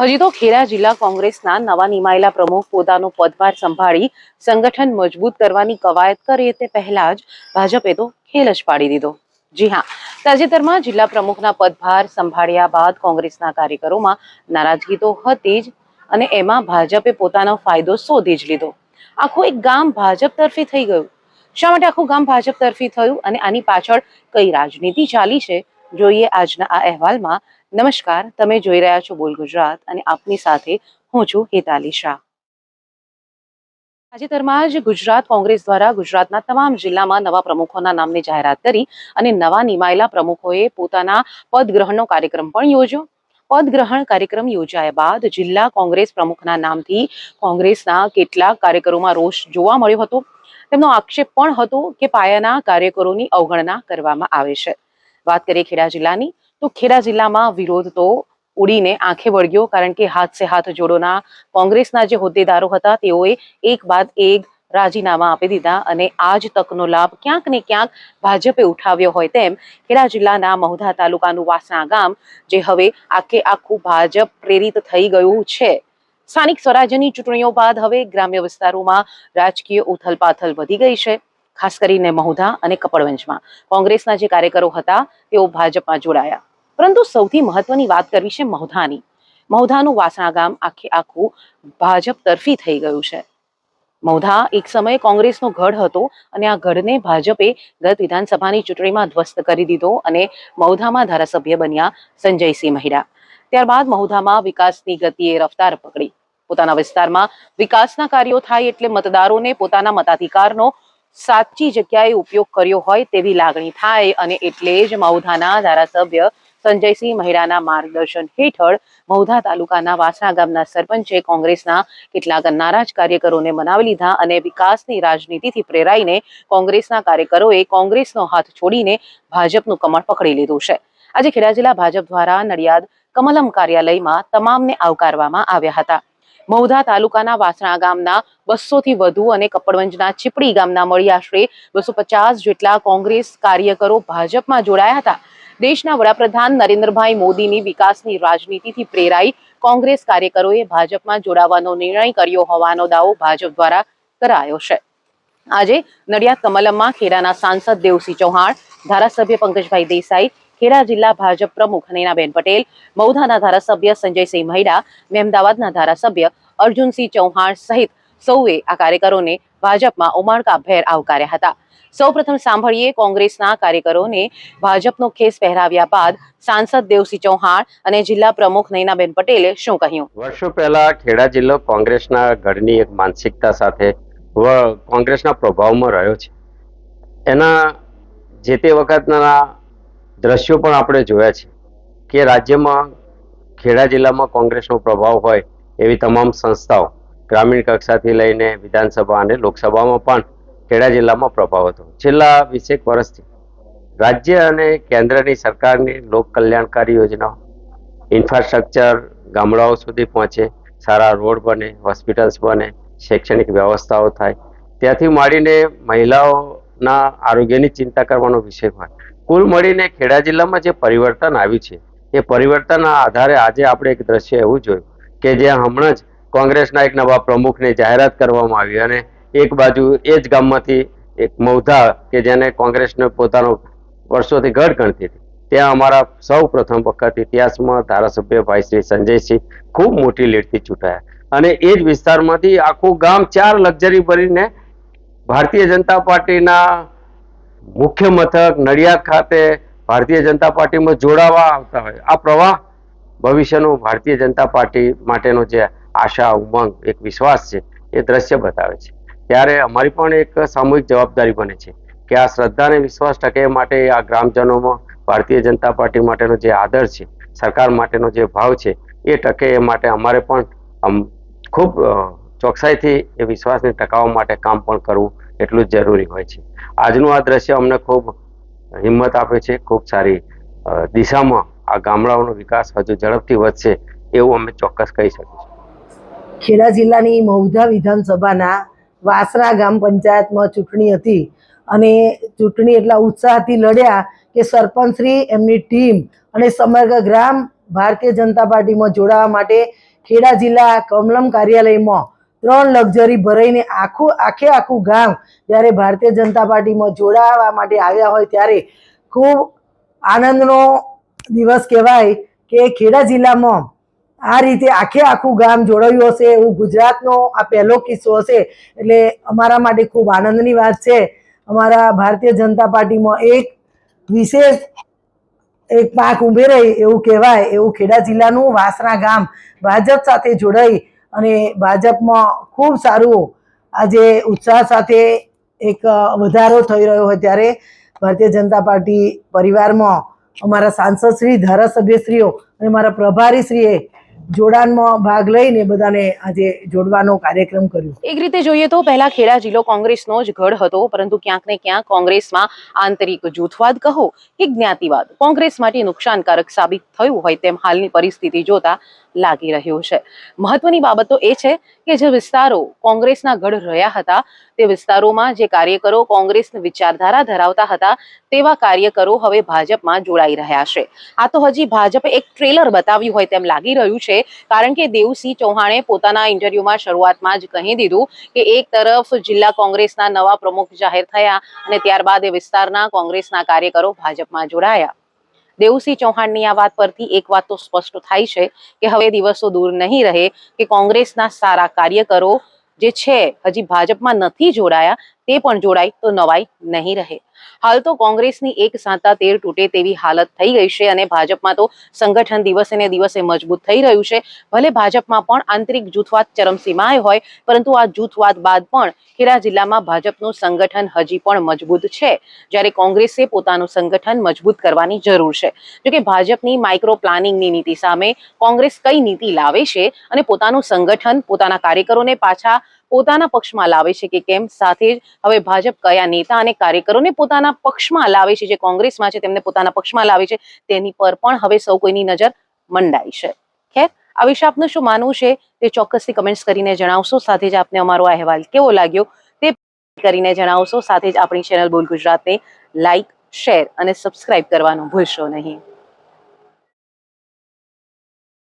હજી તો ખેડા જિલ્લા કોંગ્રેસના નવા નિમાયેલા પ્રમુખ પોતાનો પદભાર સંભાળી સંગઠન મજબૂત કરવાની કવાયત કરે તે પહેલા જ ભાજપે તો ખેલ જ પાડી દીધો. જી હા, તાજેતરમાં જિલ્લા પ્રમુખના પદભાર સંભાળ્યા બાદ કોંગ્રેસના કાર્યકરોમાં નારાજગી તો હતી જ અને એમાં ભાજપે પોતાનો ફાયદો શોધી જ લીધો. આખું એક ગામ ભાજપ તરફી થઈ ગયું. શા માટે આખું ગામ ભાજપ તરફી થયું અને આની પાછળ કઈ રાજનીતિ ચાલી છે, જોઈએ આજના આ અહેવાલમાં નમસ્કાર, તમે જોઈ રહ્યા છો બોલ ગુજરાત અને આપની સાથે હું છું હેતાલી શાહ. તાજેતરમાં જ ગુજરાત કોંગ્રેસ દ્વારા ગુજરાતના તમામ જિલ્લામાં નવા પ્રમુખોના નામની જાહેરાત કરી અને નવા નિમાયેલા પ્રમુખોએ પોતાના પદગ્રહણનો કાર્યક્રમ પણ યોજ્યો. પદગ્રહણ કાર્યક્રમ યોજાયા બાદ જિલ્લા કોંગ્રેસ પ્રમુખના નામથી કોંગ્રેસના કેટલાક કાર્યકરોમાં રોષ જોવા મળ્યો હતો. તેમનો આક્ષેપ પણ હતો કે પાયાના કાર્યકરોની અવગણના કરવામાં આવે છે. વાત કરીએ ખેડા જિલ્લાની તો ખેડા જિલ્લામાં વિરોધ તો ઉડીને આંખે વળગ્યો, કારણ કે હાથ સે હાથ જોડોના કોંગ્રેસના જે હોદ્દેદારો હતા, તેઓએ એક બાદ એક રાજીનામા આપી દીધા અને આ જ તકનો લાભ ક્યાંક ને ક્યાંક ભાજપે ઉઠાવ્યો હોય તેમ ખેડા જિલ્લાના મહુધા તાલુકાનું વાસણા ગામ, જે હવે આખે આખું ભાજપ પ્રેરિત થઈ ગયું છે. સ્થાનિક સ્વરાજ્યની ચૂંટણીઓ બાદ હવે ગ્રામ્ય વિસ્તારોમાં રાજકીય ઉથલપાથલ વધી ગઈ છે. ખાસ કરીને મહુધા અને કપડવંજમાં કોંગ્રેસના જે કાર્યકરો હતા, તેઓ ભાજપમાં જોડાયા. પરંતુ સૌથી મહત્વની વાત કરવી છે મહુધાની. મહુધાનું વાસણા આખે આખું ભાજપ તરફી થઈ ગયું છે. મૌધા એક સમયે કોંગ્રેસનો ગઢ હતો અને આ ગઢને ભાજપે ગત વિધાનસભાની ચૂંટણીમાં ધ્વસ્ત કરી દીધો અને મૌધામાં ધારાસભ્ય બન્યા સંજયસિંહ મહિડા. ત્યારબાદ મૌધામાં વિકાસની ગતિએ રફતાર પકડી. પોતાના વિસ્તારમાં વિકાસના કાર્યો થાય એટલે મતદારોને પોતાના મતાધિકારનો સાચી જગ્યાએ ઉપયોગ કર્યો હોય તેવી લાગણી થાય અને એટલે જ મૌધાના ધારાસભ્ય સંજયસિંહ મહેરાના માર્ગદર્શન હેઠળ મૌધા તાલુકાના વાસણા ગામના સરપંચે કોંગ્રેસના કેટલાક નારાજ કાર્યકરોને મનાવી લીધા અને વિકાસની રાજનીતિથી પ્રેરાઈને કોંગ્રેસના કાર્યકરોએ કોંગ્રેસનો હાથ છોડીને ભાજપનું કમળ પકડી લીધું છે. આજે ખેડા જિલ્લા ભાજપ દ્વારા નડિયાદ કમલમ કાર્યાલયમાં તમામને આવકારવામાં આવ્યા હતા. મૌધા તાલુકાના વાસણા ગામના બસો થી વધુ અને કપડવંજના ચીપડી ગામના મળી આશરે બસો પચાસ જેટલા કોંગ્રેસ કાર્યકરો ભાજપમાં જોડાયા હતા. દેશના વડાપ્રધાન નરેન્દ્રભાઈ મોદીની વિકાસની રાજનીતિથી પ્રેરાઈ કોંગ્રેસ કાર્યકરોએ ભાજપમાં જોડાવાનો નિર્ણય કર્યો હોવાનો દાવો ભાજપ દ્વારા કરાયો છે. આજે નડિયાદ કમલમમાં ખેડાના સાંસદ દેવસિંહ ચૌહાણ, ધારાસભ્ય પંકજભાઈ દેસાઈ, ખેડા જિલ્લા ભાજપ પ્રમુખ નૈનાબેન પટેલ મૌધાના ધારાસભ્ય સંજયસિંહ મહિડા મહેમદાવાદના ધારાસભ્ય અર્જુનસિંહ ચૌહાણ સહિત સૌએ આ કાર્યકરોને ભાજપમાં ઉમળકાભેર આવકાર્યા હતા. સૌપ્રથમ સાંભળીએ કોંગ્રેસના કાર્યકરોને ભાજપનો ખેસ પહેરાવ્યા બાદ સાંસદ દેવસિંહ ચૌહાણ અને જિલ્લા પ્રમુખ નૈનાબેન પટેલે શું કહ્યું? વર્ષો પહેલા ખેડા જિલ્લો કોંગ્રેસના ગઢની એક માનસિકતા સાથે કોંગ્રેસના પ્રભાવમાં રહ્યો છે. એના જે તે વખતના દ્રશ્યો પણ આપણે જોયા છે કે રાજ્યમાં ખેડા જિલ્લામાં કોંગ્રેસનો પ્રભાવ હોય એવી તમામ સંસ્થાઓ ગ્રામીણ કક્ષાથી લઈને વિધાનસભા અને લોકસભામાં પણ ખેડા જિલ્લામાં પ્રભાવ હતો. છેલ્લા વીસેક વર્ષથી રાજ્ય અને કેન્દ્રની સરકારની લોક કલ્યાણકારી યોજનાઓ, ઇન્ફ્રાસ્ટ્રક્ચર ગામડાઓ સુધી પહોંચે, સારા રોડ બને, હોસ્પિટલ્સ બને, શૈક્ષણિક વ્યવસ્થાઓ થાય, ત્યાંથી માંડીને મહિલાઓના આરોગ્યની ચિંતા કરવાનો વિષય હોય કુલ મળીને ખેડા જિલ્લામાં જે પરિવર્તન આવ્યું છે, એ પરિવર્તનના આધારે આજે આપણે એક દ્રશ્ય એવું જોયું કે જ્યાં હમણાં જ કોંગ્રેસના એક નવા પ્રમુખની જાહેરાત કરવામાં આવી અને એક બાજુ એ જ ગામમાંથી એક મૌધા કે જેને કોંગ્રેસને પોતાનો વર્ષોથી ગઢ ગણતી હતી. ત્યાં અમારા સૌ પ્રથમ વખત ઇતિહાસમાં ધારાસભ્ય ભાઈ શ્રી સંજયસિંહ ખૂબ મોટી લીડથી ચૂંટાયા. અને એ જ વિસ્તારમાંથી આખું ગામ ચાર લક્ઝરી ભરીને ભારતીય જનતા પાર્ટીના મુખ્ય મથક નડિયાદ ખાતે ભારતીય જનતા પાર્ટીમાં જોડાવા આવતા હોય. આ પ્રવાહ ભવિષ્યનો ભારતીય જનતા પાર્ટી માટેનો જે આશા, ઉમંગ, એક વિશ્વાસ છે, એ દ્રશ્ય બતાવે છે. ત્યારે અમારી પણ એક સામૂહિક જવાબદારી બને છે કે આ શ્રદ્ધા અને વિશ્વાસ ટકે માટે આ ગ્રામજનોમાં ભારતીય જનતા પાર્ટી માટેનો જે આદર છે, સરકાર માટેનો જે ભાવ છે, એ ટકે એ માટે અમારે પણ ખૂબ ચોકસાઈથી એ વિશ્વાસને ટકાવવા માટે કામ પણ કરવું એટલું જ જરૂરી હોય છે. આજનું આ દ્રશ્ય અમને ખૂબ હિંમત આપે છે, ખૂબ સારી દિશામાં આ ગામડાઓનો વિકાસ હજુ ઝડપથી વધશે એવું અમે ચોક્કસ કહી શકીશું. ખેડા જિલ્લાની મૌધા વિધાનસભાના વાસરા ગામ પંચાયતમાં ચૂંટણી હતી અને ચૂંટણી એટલા ઉત્સાહથી લડ્યા કે સરપંચશ્રી એમની ટીમ અને સમગ્ર ગ્રામ ભારતીય જનતા પાર્ટીમાં જોડાવા માટે ખેડા જિલ્લા કમલમ કાર્યાલયમાં ત્રણ લક્ઝરી ભરાઈને આખું, આખે આખું ગામ જ્યારે ભારતીય જનતા પાર્ટીમાં જોડાવા માટે આવ્યા હોય ત્યારે ખૂબ આનંદનો દિવસ કહેવાય કે ખેડા જિલ્લામાં આ રીતે આખે આખું ગામ જોડાયું હશે. એવું ગુજરાતનો આ પહેલો કિસ્સો હશે. એટલે અમારા માટે ખૂબ આનંદની વાત છે. અમારા ભારતીય જનતા પાર્ટીમાં એક વિશેષ એક પાક ઉમેરાય એવું કહેવાય. એવું ખેડા જિલ્લાનું વાસણા ગામ ભાજપ સાથે જોડાઈ અને ભાજપમાં ખૂબ સારું આજે ઉત્સાહ સાથે એક વધારો થઈ રહ્યો હોય ત્યારે ભારતીય જનતા પાર્ટી પરિવારમાં અમારા સાંસદશ્રી, ધારાસભ્યશ્રીઓ અને મારા પ્રભારીશ્રીએ જોડાણમાં ભાગ લઈને બધાને આજે જોડવાનો કાર્યક્રમ કર્યો. એક રીતે જોઈએ તો પહેલા ખેડા જિલ્લો કોંગ્રેસનો જ ગઢ હતો, પરંતુ ક્યાંક ને ક્યાંક કોંગ્રેસમાં આંતરિક જૂથવાદ કહો કે જ્ઞાતિવાદ. કોંગ્રેસ માટે નુકસાનકારક સાબિત થયું હોય તેમ હાલની પરિસ્થિતિ જોતા લાગી રહ્યું છે. મહત્વની બાબત એ છે કે જે વિસ્તારો કોંગ્રેસના ગઢ રહ્યા હતા, તે વિસ્તારોમાં જે કાર્યકરો કોંગ્રેસની વિચારધારા ધરાવતા હતા, તેવા કાર્યકરો હવે ભાજપમાં જોડાઈ રહ્યા છે. આ તો હજી ભાજપે એક ટ્રેલર બતાવ્યું હોય તેમ લાગી રહ્યું છે, કારણ કે દેવસિંહ ચૌહાણે પોતાના ઇન્ટરવ્યુમાં શરૂઆતમાં જ કહી દીધું કે એક તરફ જિલ્લા કોંગ્રેસના નવા પ્રમુખ જાહેર થયા અને ત્યારબાદ એ વિસ્તારના કોંગ્રેસના કાર્યકરો ભાજપમાં જોડાયા. દેવસિંહ ચૌહાણની આ વાત પરથી એક વાત તો સ્પષ્ટ થાય છે કે હવે દિવસો દૂર નહીં રહે કે કોંગ્રેસના સારા કાર્યકરો જે છે, હજી ભાજપમાં નથી જોડાયા તે પણ જોડાય તો નવાઈ નહીં રહે. હાલ તો કોંગ્રેસની એક સાંતા તેર તૂટે તેવી હાલત થઈ ગઈ છે અને ભાજપમાં તો સંગઠન દિવસે ને દિવસે મજબૂત થઈ રહ્યું છે. ભલે ભાજપમાં પણ આંતરિક જૂથવાદ ચરમસીમાએ હોય, પરંતુ આ જૂથવાદ બાદ પણ ખેડા જિલ્લામાં ભાજપનું સંગઠન હજી પણ મજબૂત છે. જ્યારે કોંગ્રેસે પોતાનું સંગઠન મજબૂત કરવાની જરૂર છે. જોકે ભાજપની માઇક્રો પ્લાનિંગની નીતિ સામે કોંગ્રેસ કઈ નીતિ લાવે છે અને પોતાનું સંગઠન પોતાના કાર્યકરોને પાછા પોતાના પક્ષમાં લાવે છે કે કેમ? સાથે જ હવે ભાજપ કયા નેતા અને કાર્યકરોને પોતાના પક્ષમાં લાવે છે? જે કોંગ્રેસમાં છે, તેમને પોતાના પક્ષમાં લાવે છે, તેની પર પણ હવે સૌ કોઈની નજર મંડાઈ છે. ખેર આ વિશે આપનું શું માનવું છે? તે ચોક્કસથી કમેન્ટ્સ કરીને જણાવશો. સાથે જ આપને અમારો અહેવાલ કેવો લાગ્યો? તે કરીને જણાવશો. સાથે જ આપણી ચેનલ બોલ ગુજરાતને લાઈક શેર અને સબસ્ક્રાઇબ કરવાનું ભૂલશો નહીં.